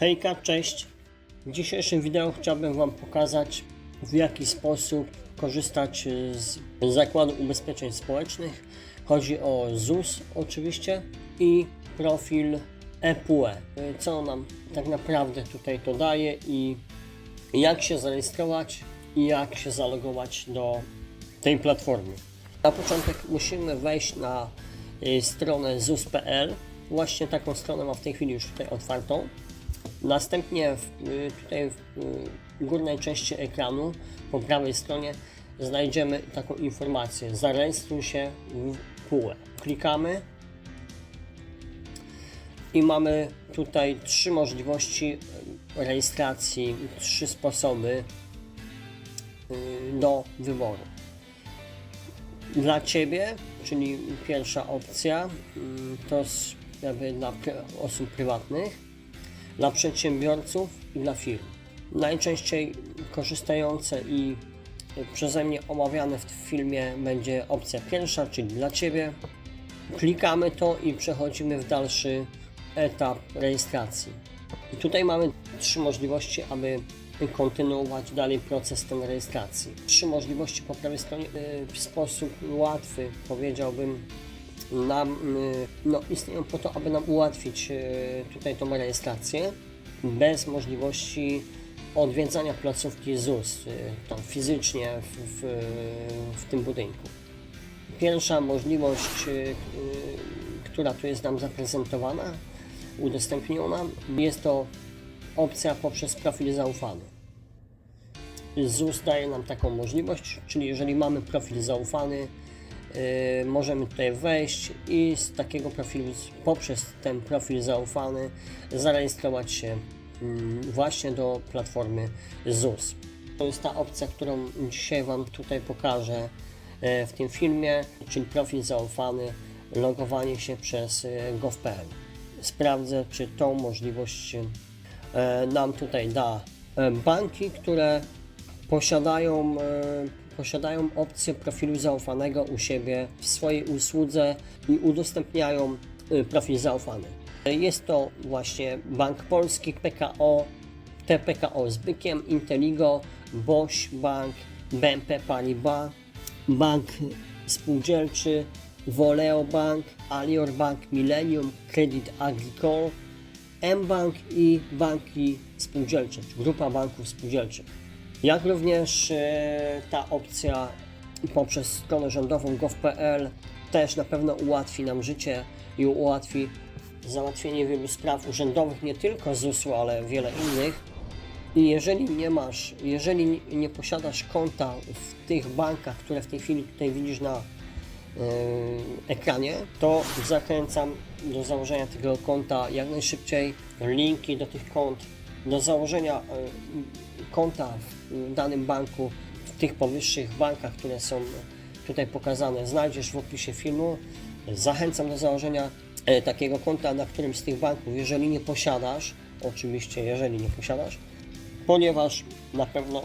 Hejka, cześć! W dzisiejszym wideo chciałbym Wam pokazać w jaki sposób korzystać z Zakładu Ubezpieczeń Społecznych. Chodzi o ZUS oczywiście i profil EPUE. Co nam tak naprawdę tutaj to daje i jak się zarejestrować i jak się zalogować do tej platformy. Na początek musimy wejść na y, stronę ZUS.pl. Właśnie taką stronę mam w tej chwili już tutaj otwartą. Następnie w, y, tutaj w y, górnej części ekranu po prawej stronie znajdziemy taką informację zarejestruj się w PUE. Klikamy i mamy tutaj trzy możliwości y, rejestracji, trzy sposoby do wyboru. Dla Ciebie, czyli pierwsza opcja, to jest jakby dla osób prywatnych, dla przedsiębiorców i dla firm. Najczęściej korzystające i przeze mnie omawiane w filmie będzie opcja pierwsza, czyli dla Ciebie. Klikamy to i przechodzimy w dalszy etap rejestracji. I tutaj mamy trzy możliwości, aby kontynuować dalej proces ten rejestracji. Trzy możliwości po prawej stronie y, w sposób łatwy, powiedziałbym, nam y, no, istnieją po to, aby nam ułatwić y, tutaj tą rejestrację bez możliwości odwiedzania placówki ZUS, y, tam fizycznie w, w, w tym budynku. Pierwsza możliwość, która tu jest nam zaprezentowana, udostępniona, jest to opcja poprzez profil zaufany. ZUS daje nam taką możliwość, czyli jeżeli mamy profil zaufany, możemy tutaj wejść i z takiego profilu, poprzez ten profil zaufany, zarejestrować się mm, właśnie do platformy ZUS. To jest ta opcja, którą dzisiaj Wam tutaj pokażę e, w tym filmie, czyli profil zaufany, logowanie się przez e, gov.pl. Sprawdzę, czy tą możliwość nam tutaj da banki, które posiadają, posiadają opcję profilu zaufanego u siebie w swojej usłudze i udostępniają e, profil zaufany. Jest to właśnie Bank Polski, PKO, TPKO z Bykiem, Inteligo, Bosch Bank, BNP Paribas, Bank Spółdzielczy, Voleo Bank, Alior Bank Millennium, Credit Agricole, mBank i banki spółdzielcze, grupa banków spółdzielczych. Jak również e, ta opcja poprzez stronę rządową gov.pl też na pewno ułatwi nam życie i ułatwi załatwienie wielu spraw urzędowych, nie tylko ZUS-u, ale wiele innych. I jeżeli nie masz, jeżeli nie- posiadasz konta w tych bankach, które w tej chwili tutaj widzisz na e, ekranie, to zachęcam do założenia tego konta jak najszybciej. Linki do tych kont, do założenia e, konta w danym banku, w tych powyższych bankach, które są tutaj pokazane, znajdziesz w opisie filmu. Zachęcam do założenia e, takiego konta na którymś z tych banków, jeżeli nie posiadasz, oczywiście jeżeli nie posiadasz, ponieważ na pewno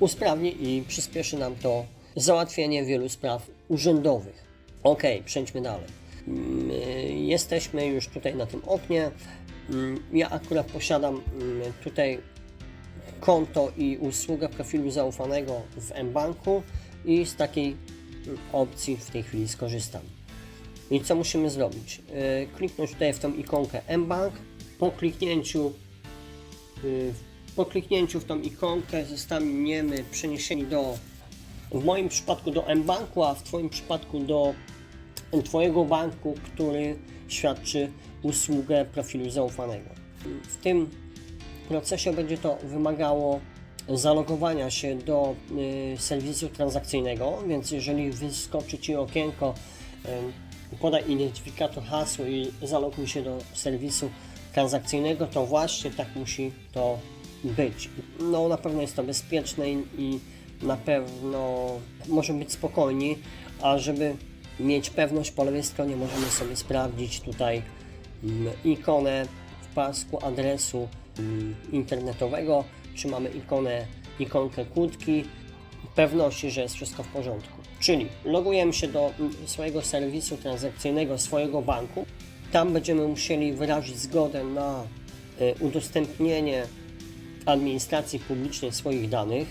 usprawni i przyspieszy nam to załatwienie wielu spraw urzędowych. Ok, przejdźmy dalej. Y, Jesteśmy już tutaj na tym oknie. Mm, Ja akurat posiadam mm, tutaj konto i usługę profilu zaufanego w mBanku i z takiej mm, opcji w tej chwili skorzystam. I co musimy zrobić? Yy, Kliknąć tutaj w tą ikonkę mBank. Po kliknięciu Y, po kliknięciu w tą ikonkę zostaniemy przeniesieni do, w moim przypadku do mBanku, a w Twoim przypadku do Twojego banku, który świadczy usługę profilu zaufanego. W tym procesie będzie to wymagało zalogowania się do y, serwisu transakcyjnego, więc jeżeli wyskoczy Ci okienko y, podaj identyfikator hasło i zaloguj się do serwisu transakcyjnego, to właśnie tak musi to być. No na pewno jest to bezpieczne i na pewno możemy być spokojni, a żeby mieć pewność po lewej stronie możemy sobie sprawdzić tutaj mm, ikonę w pasku adresu mm, internetowego, czy mamy ikonę, ikonkę kłódki, pewności, że jest wszystko w porządku. Czyli logujemy się do mm, swojego serwisu transakcyjnego, swojego banku. Tam będziemy musieli wyrazić zgodę na e, udostępnienie administracji publicznej swoich danych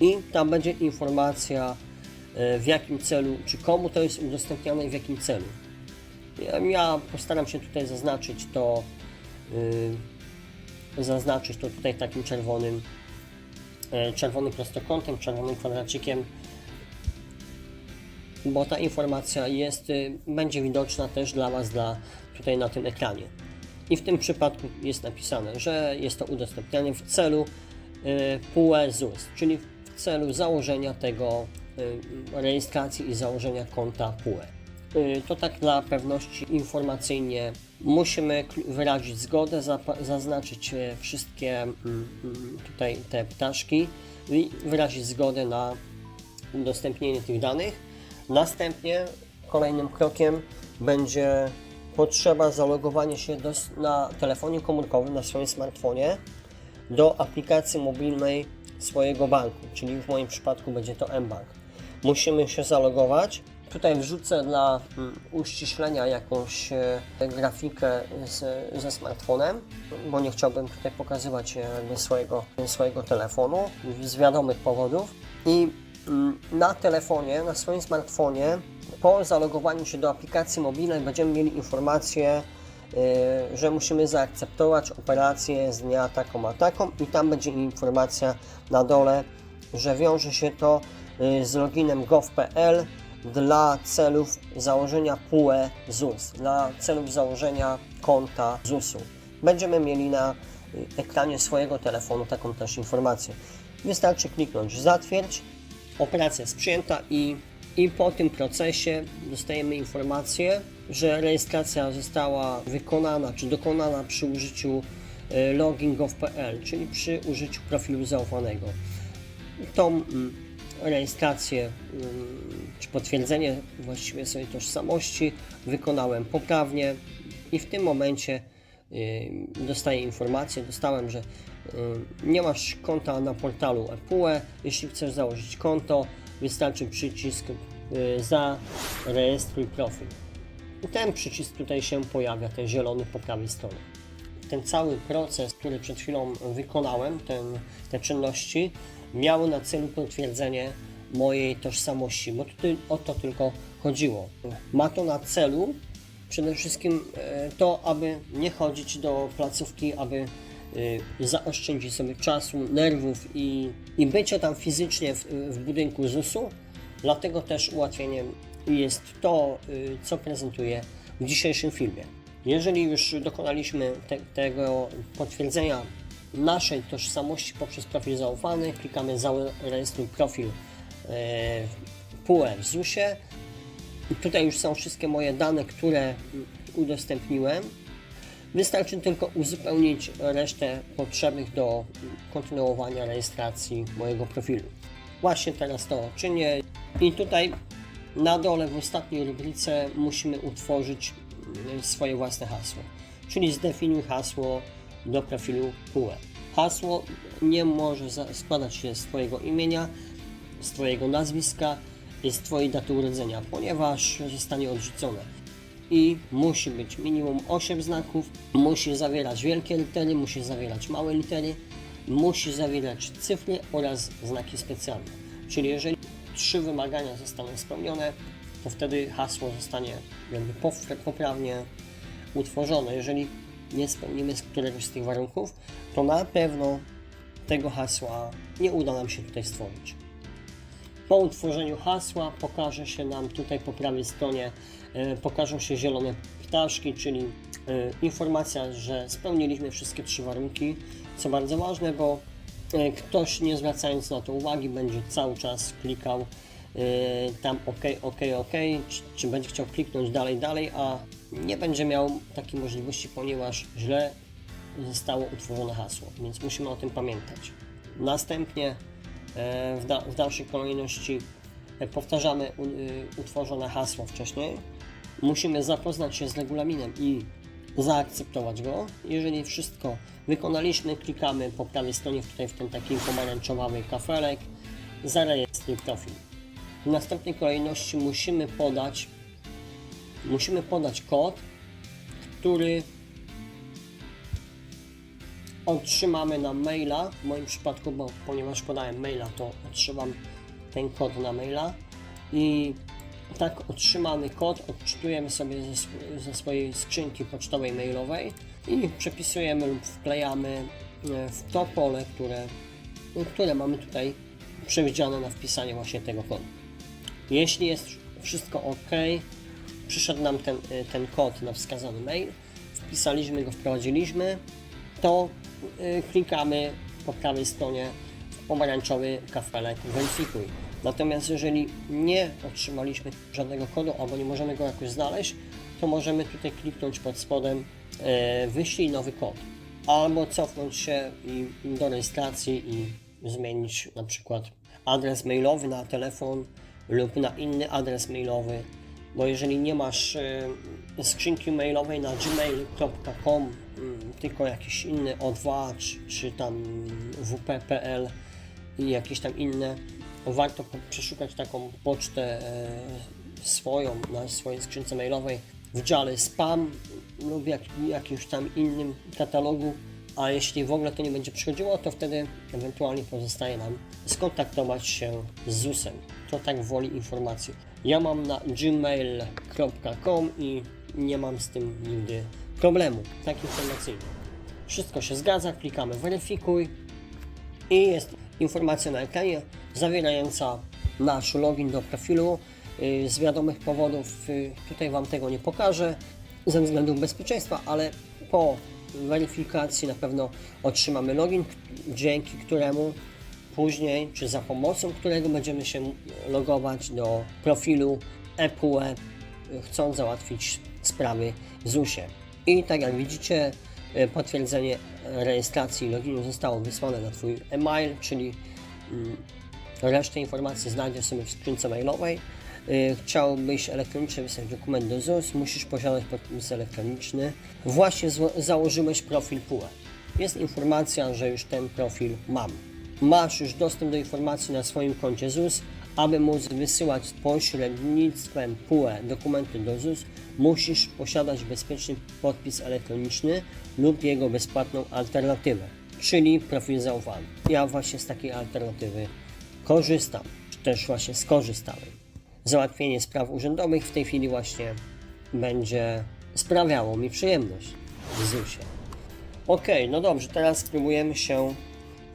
i tam będzie informacja w jakim celu, czy komu to jest udostępniane i w jakim celu. Ja, ja postaram się tutaj zaznaczyć to, y, zaznaczyć to tutaj takim czerwonym, e, czerwonym prostokątem, czerwonym kwadracikiem, bo ta informacja jest, y, będzie widoczna też dla Was dla, tutaj na tym ekranie. I w tym przypadku jest napisane, że jest to udostępnianie w celu y, PUE ZUS, czyli w celu założenia tego rejestracji i założenia konta PUE. Y, To tak dla pewności informacyjnie musimy wyrazić zgodę, zaznaczyć wszystkie mm, mm, tutaj te ptaszki i wyrazić zgodę na udostępnienie tych danych. Następnie kolejnym krokiem będzie potrzeba zalogowania się do, na telefonie komórkowym, na swoim smartfonie do aplikacji mobilnej swojego banku, czyli w moim przypadku będzie to mBank. Musimy się zalogować. Tutaj wrzucę dla mm, uściślenia jakąś e, grafikę z, ze smartfonem, bo nie chciałbym tutaj pokazywać e, swojego, swojego telefonu z wiadomych powodów. I mm, na telefonie, na swoim smartfonie, po zalogowaniu się do aplikacji mobilnej będziemy mieli informację, y, że musimy zaakceptować operację z dnia taką a taką i tam będzie informacja na dole, że wiąże się to z loginem gov.pl dla celów założenia PUE ZUS, dla celów założenia konta ZUS-u. Będziemy mieli na y, ekranie swojego telefonu taką też informację. Wystarczy kliknąć zatwierdź, operacja jest przyjęta i, i po tym procesie dostajemy informację, że rejestracja została wykonana czy dokonana przy użyciu e, login.gov.pl, czyli przy użyciu profilu zaufanego. Tą mm, rejestrację czy potwierdzenie właściwie swojej tożsamości wykonałem poprawnie i w tym momencie dostaję informację, dostałem, że nie masz konta na portalu ePUE. Jeśli chcesz założyć konto, wystarczy przycisk y, zarejestruj profil. I ten przycisk tutaj się pojawia, ten zielony po prawej stronie. Ten cały proces, który przed chwilą wykonałem, ten, te czynności, miały na celu potwierdzenie mojej tożsamości, bo tutaj o to tylko chodziło. Ma to na celu przede wszystkim e, to, aby nie chodzić do placówki, aby e, zaoszczędzić sobie czasu, nerwów i, i bycie tam fizycznie w, w budynku ZUS-u. Dlatego też ułatwieniem jest to, y, co prezentuję w dzisiejszym filmie. Jeżeli już dokonaliśmy te, tego potwierdzenia naszej tożsamości poprzez profil zaufany, klikamy zarejestruj profil e, PUE w ZUS-ie. Tutaj już są wszystkie moje dane, które udostępniłem. Wystarczy tylko uzupełnić resztę potrzebnych do kontynuowania rejestracji mojego profilu. Właśnie teraz to czynię i tutaj na dole w ostatniej rubryce musimy utworzyć swoje własne hasło, czyli zdefiniuj hasło do profilu PUE. Hasło nie może składać się z Twojego imienia, z Twojego nazwiska i z Twojej daty urodzenia, ponieważ zostanie odrzucone. I musi być minimum 8 znaków, musi zawierać wielkie litery, musi zawierać małe litery, musi zawierać cyfry oraz znaki specjalne. Czyli jeżeli trzy wymagania zostaną spełnione, to wtedy hasło zostanie jakby poprawnie utworzone. Jeżeli nie spełnimy z któregoś z tych warunków, to na pewno tego hasła nie uda nam się tutaj stworzyć. Po utworzeniu hasła pokaże się nam tutaj po prawej stronie, e, pokażą się zielone ptaszki, czyli e, informacja, że spełniliśmy wszystkie trzy warunki, co bardzo ważne, bo e, ktoś nie zwracając na to uwagi będzie cały czas klikał tam OK, OK, OK, czy, czy będzie chciał kliknąć dalej, dalej, a nie będzie miał takiej możliwości, ponieważ źle zostało utworzone hasło, więc musimy o tym pamiętać. Następnie e, w, da, w dalszej kolejności e, powtarzamy y, utworzone hasło wcześniej. Musimy zapoznać się z regulaminem i zaakceptować go. Jeżeli wszystko wykonaliśmy, klikamy po prawej stronie tutaj w ten taki pomarańczowy kafelek zarejestruj profil. W następnej kolejności musimy podać musimy podać kod, który otrzymamy na maila, w moim przypadku, bo ponieważ podałem maila, to otrzymam ten kod na maila i tak otrzymany kod odczytujemy sobie ze, ze swojej skrzynki pocztowej mailowej i przepisujemy lub wklejamy e, w to pole, które, które mamy tutaj przewidziane na wpisanie właśnie tego kodu. Jeśli jest wszystko ok, przyszedł nam ten, y, ten kod na wskazany mail, wpisaliśmy go, wprowadziliśmy, to y, klikamy po prawej stronie pomarańczowy kafelek weryfikuj. Natomiast jeżeli nie otrzymaliśmy żadnego kodu albo nie możemy go jakoś znaleźć, to możemy tutaj kliknąć pod spodem y, wyślij nowy kod. Albo cofnąć się i, do rejestracji i zmienić na przykład adres mailowy na telefon lub na inny adres mailowy, bo jeżeli nie masz e, skrzynki mailowej na gmail.com, mm, tylko jakiś inny O2 czy, czy tam wp.pl i jakieś tam inne, warto przeszukać taką pocztę e, swoją na swojej skrzynce mailowej w dziale spam lub jak, jakimś tam innym katalogu, a jeśli w ogóle to nie będzie przychodziło, to wtedy ewentualnie pozostaje nam skontaktować się z ZUS-em. To tak woli informacji. Ja mam na gmail.com i nie mam z tym nigdy problemu, tak informacyjny. Wszystko się zgadza, klikamy weryfikuj i jest informacja na ekranie zawierająca nasz login do profilu. Yy, Z wiadomych powodów yy, tutaj Wam tego nie pokażę ze względów bezpieczeństwa, ale po weryfikacji na pewno otrzymamy login, dzięki któremu później, czy za pomocą którego będziemy się logować do profilu EPUE, chcąc załatwić sprawy w ZUS-ie. I tak jak widzicie, y, potwierdzenie rejestracji i loginu zostało wysłane na Twój e-mail, czyli mm, resztę informacji znajdziesz sobie w skrzynce mailowej. Y, Chciałbyś elektronicznie wysłać dokument do ZUS, musisz posiadać podpis elektroniczny. Właśnie założyłeś profil PUE. Jest informacja, że już ten profil mam. Masz już dostęp do informacji na swoim koncie ZUS. Aby móc wysyłać pośrednictwem PUE dokumenty do ZUS, musisz posiadać bezpieczny podpis elektroniczny lub jego bezpłatną alternatywę, czyli profil zaufany. Ja właśnie z takiej alternatywy korzystam, czy też właśnie skorzystałem. Załatwienie spraw urzędowych w tej chwili właśnie będzie sprawiało mi przyjemność w ZUS-ie. Ok, no dobrze, teraz spróbujemy się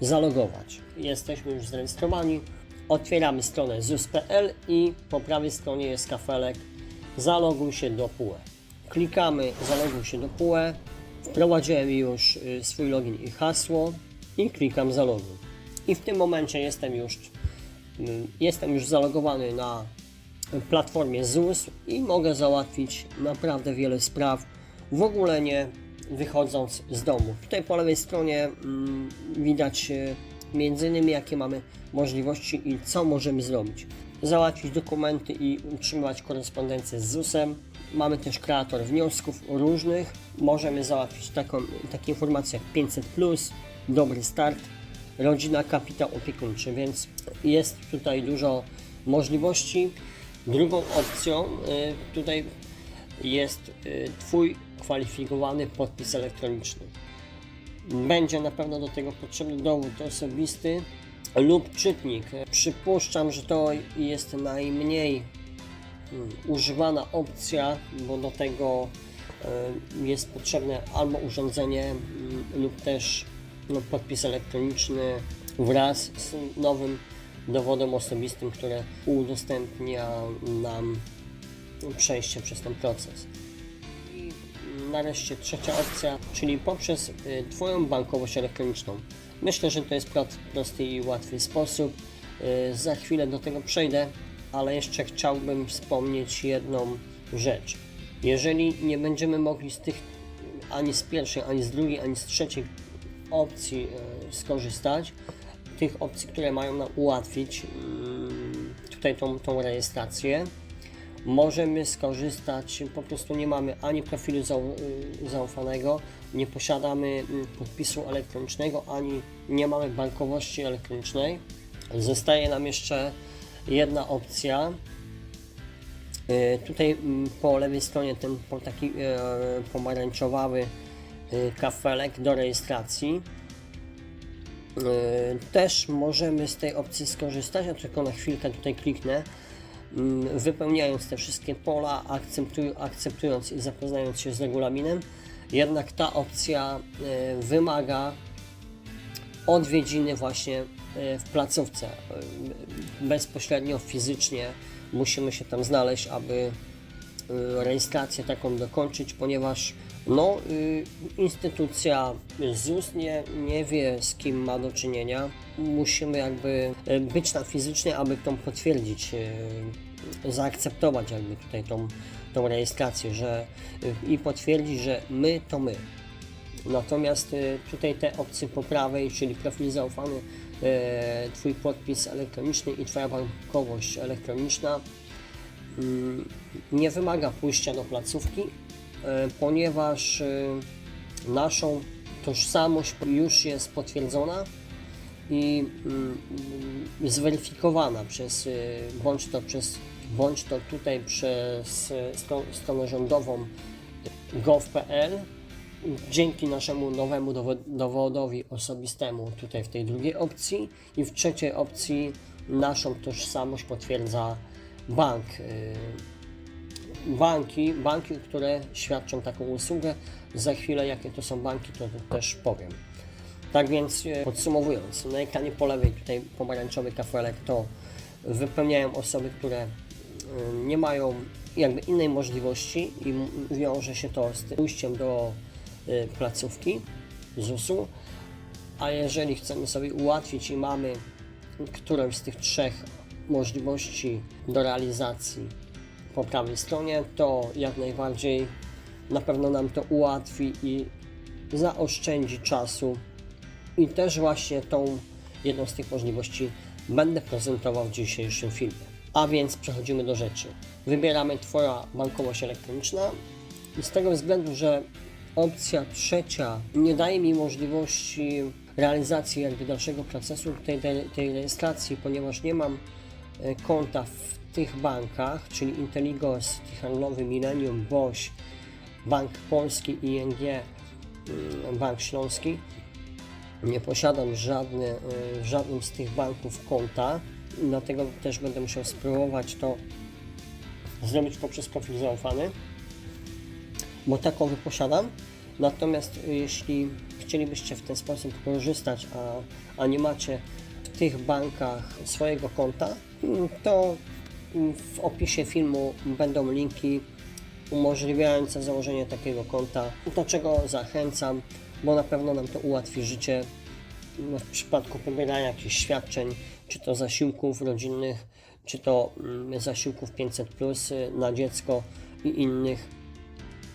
zalogować. Jesteśmy już zarejestrowani. Otwieramy stronę ZUS.pl i po prawej stronie jest kafelek Zaloguj się do PUE. Klikamy Zaloguj się do PUE. Wprowadziłem już y, swój login i hasło i klikam Zaloguj. I w tym momencie jestem już, y, jestem już zalogowany na platformie ZUS i mogę załatwić naprawdę wiele spraw, w ogóle nie wychodząc z domu. Tutaj po lewej stronie mm, widać e, między innymi jakie mamy możliwości i co możemy zrobić. Załatwić dokumenty i utrzymywać korespondencję z ZUS-em. Mamy też kreator wniosków różnych. Możemy załatwić taką, takie informacje jak 500+, dobry start, rodzina, kapitał opiekuńczy, więc jest tutaj dużo możliwości. Drugą opcją y, tutaj jest y, Twój kwalifikowany podpis elektroniczny. Będzie na pewno do tego potrzebny dowód osobisty lub czytnik. Przypuszczam, że to jest najmniej mm, używana opcja, bo do tego jest potrzebne albo urządzenie mm, lub też no, podpis elektroniczny wraz z nowym dowodem osobistym, które udostępnia nam przejście przez ten proces. Nareszcie trzecia opcja, czyli poprzez y, Twoją bankowość elektroniczną. Myślę, że to jest pro- prosty i łatwy sposób. Y, Za chwilę do tego przejdę, ale jeszcze chciałbym wspomnieć jedną rzecz. Jeżeli nie będziemy mogli z tych ani z pierwszej, ani z drugiej, ani z trzeciej opcji y, skorzystać, tych opcji, które mają nam ułatwić mm, tutaj tą, tą rejestrację, możemy skorzystać, po prostu nie mamy ani profilu zau, zaufanego, nie posiadamy mm, podpisu elektronicznego, ani nie mamy bankowości elektronicznej. Zostaje nam jeszcze jedna opcja. Y, Tutaj mm, po lewej stronie ten taki e, pomarańczowawy y, kafelek do rejestracji. Też możemy z tej opcji skorzystać, ja tylko na chwilkę tutaj kliknę, wypełniając te wszystkie pola, akceptuj- akceptując i zapoznając się z regulaminem. Jednak ta opcja e, wymaga odwiedziny właśnie e, w placówce. E, Bezpośrednio, fizycznie musimy się tam znaleźć, aby rejestrację taką dokończyć, ponieważ no, y, instytucja ZUS nie, nie wie z kim ma do czynienia. Musimy jakby y, być tam fizycznie, aby tą potwierdzić, y, zaakceptować jakby tutaj tą, tą rejestrację, że i potwierdzić, że my to my. Natomiast tutaj te opcje po prawej, czyli profil zaufany, Twój podpis elektroniczny i Twoja bankowość elektroniczna mm, nie wymaga pójścia do placówki, ponieważ e, naszą tożsamość już jest potwierdzona i mm, mm, zweryfikowana przez, e, bądź to przez, bądź to tutaj przez e, stro- stronę rządową gov.pl dzięki naszemu nowemu dowo- dowodowi osobistemu tutaj w tej drugiej opcji i w trzeciej opcji naszą tożsamość potwierdza bank. Banki, banki, które świadczą taką usługę, za chwilę jakie to są banki, to też powiem. Tak więc e, podsumowując, na ekranie po lewej tutaj pomarańczowy kafelek to wypełniają osoby, które y, nie mają jakby innej możliwości i wiąże się to z pójściem do y, placówki ZUS-u, a jeżeli chcemy sobie ułatwić i mamy którąś z tych trzech możliwości do realizacji po prawej stronie, to jak najbardziej na pewno nam to ułatwi i zaoszczędzi czasu i też właśnie tą jedną z tych możliwości będę prezentował w dzisiejszym filmie. A więc przechodzimy do rzeczy. Wybieramy Twoja bankowość elektroniczna z tego względu, że opcja trzecia nie daje mi możliwości realizacji jakby dalszego procesu tej, tej, tej rejestracji, ponieważ nie mam e, konta w tych bankach, czyli Intelligos, Handlowy, Millennium, BOŚ, Bank Polski, ING, mm, Bank Śląski, nie posiadam żadny, w żadnym z tych banków konta, dlatego też będę musiał spróbować to zrobić poprzez profil zaufany, bo takowy posiadam. Natomiast y, jeśli chcielibyście w ten sposób korzystać, a, a nie macie w tych bankach swojego konta, mm, to w opisie filmu będą linki umożliwiające założenie takiego konta, do czego zachęcam, bo na pewno nam to ułatwi życie no, w przypadku pobierania jakichś świadczeń, czy to zasiłków rodzinnych, czy to mm, zasiłków 500 plus y, na dziecko i innych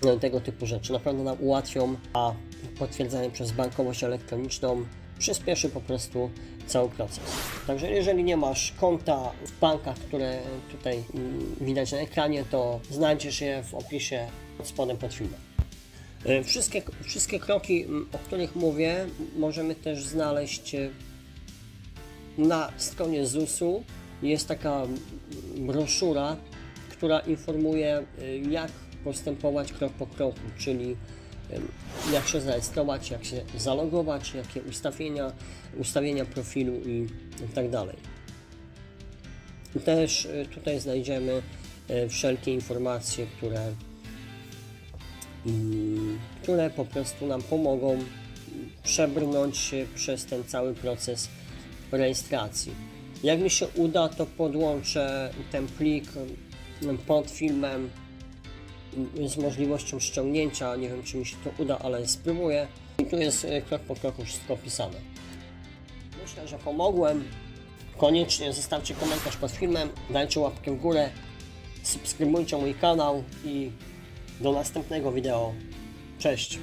no, tego typu rzeczy. Na pewno nam ułatwią, a potwierdzanie przez bankowość elektroniczną przyspieszy po prostu cały proces. Także jeżeli nie masz konta w bankach, które tutaj mm, widać na ekranie, to znajdziesz je w opisie pod spodem pod filmem. E, Wszystkie, wszystkie kroki, m, o których mówię, możemy też znaleźć e, na stronie ZUS-u. Jest taka m, broszura, która informuje, e, jak postępować krok po kroku, czyli jak się zarejestrować, jak się zalogować, jakie ustawienia, ustawienia profilu i tak dalej. Też e, tutaj znajdziemy e, wszelkie informacje, które które po prostu nam pomogą przebrnąć się przez ten cały proces rejestracji. Jak mi się uda, to podłączę ten plik pod filmem z możliwością ściągnięcia. Nie wiem, czy mi się to uda, ale spróbuję. I tu jest e, krok po kroku wszystko opisane. Myślę, że pomogłem. Koniecznie zostawcie komentarz pod filmem, dajcie łapkę w górę, subskrybujcie mój kanał i do następnego wideo. Cześć!